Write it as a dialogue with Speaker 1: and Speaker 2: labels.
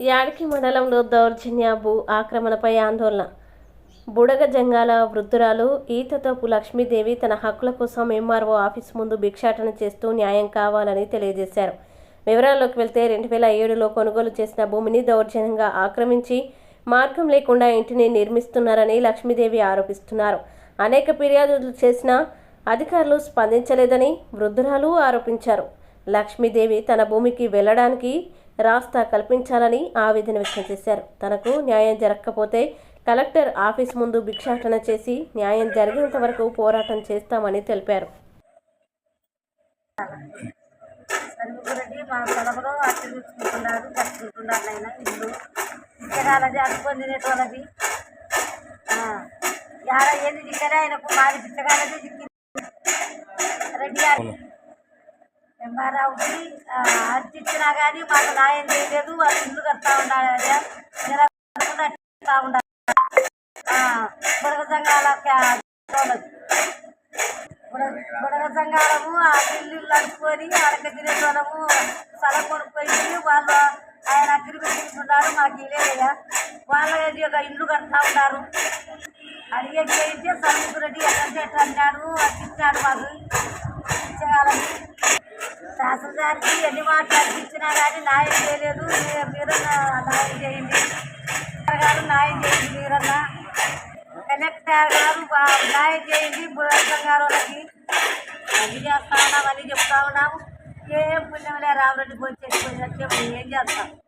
Speaker 1: యాడికి మండలంలో దౌర్జన్య భూ ఆక్రమణపై ఆందోళన. బుడగ జంగాల వృద్ధురాలు ఈతతోపు లక్ష్మీదేవి తన హక్కుల కోసం ఎంఆర్ఓ ఆఫీస్ ముందు భిక్షాటన చేస్తూ న్యాయం కావాలని తెలియజేశారు. వివరాల్లోకి వెళ్తే రెండు వేల ఏడులో కొనుగోలు చేసిన భూమిని దౌర్జన్యంగా ఆక్రమించి మార్గం లేకుండా ఇంటిని నిర్మిస్తున్నారని లక్ష్మీదేవి ఆరోపిస్తున్నారు. అనేక ఫిర్యాదులు చేసినా అధికారులు స్పందించలేదని వృద్ధురాలు ఆరోపించారు. లక్ష్మీదేవి తన భూమికి వెళ్ళడానికి రాస్తా కల్పించాలని ఆవేదన వ్యక్తం చేశారు. తనకు న్యాయం జరగకపోతే కలెక్టర్ ఆఫీస్ ముందు భిక్షాటన చేసి న్యాయం జరిగేంత వరకు పోరాటం చేస్తామని తెలిపారు.
Speaker 2: రెడ్డి మా పొలంలో అట్టి చూసుకుంటున్నారు కట్టుకుంటున్నారు ఆయన ఇల్లు. పిచ్చగాలది అడుకొని తినేటోళ్ళది యాడ ఏంది దిక్కనే ఆయనకు మాది పిచ్చగాలది దిక్కి రెడ్డి గారు ఎంఆర్ఆవుకి అర్జీ ఇచ్చినా కానీ మాకు న్యాయం చేయలేదు. వాళ్ళు ఇల్లు కడతా ఉండాలి అదే ఉండాలి. బుడగ సంఘాల బుడగ సంఘాలము ఆ ఇల్లు నడుచుకొని ఆడక తినేటోళ్ళము స్థలం కొనుక్కొని వాళ్ళు ఆయన అగ్రిమెంట్ తీసుకున్నారు మాకు ఇలేదయ్యా వాళ్ళ ఒక ఇల్లు కడతా ఉన్నారు. అడిగే చేయించే సరుకు రెడ్డి ఎక్కడ చెట్టు అన్నాడు. అది మాకు. ఇచ్చేయాలని శాసనసారికి ఎన్ని మాటలు ఇచ్చినా కానీ న్యాయం చేయలేదు. మీరు- మీరన్నా న్యాయం చేయండి. గారు న్యాయం చేయండి మీరన్నా. కలెక్టర్ గారు న్యాయం చేయండి. బుధం గారు వాళ్ళకి అది చేస్తా ఉన్నాం అని చెప్తా ఉన్నాము ఏం పుణ్యం లే రామరెడ్డి పోయి చేసి ఏం చేస్తాం?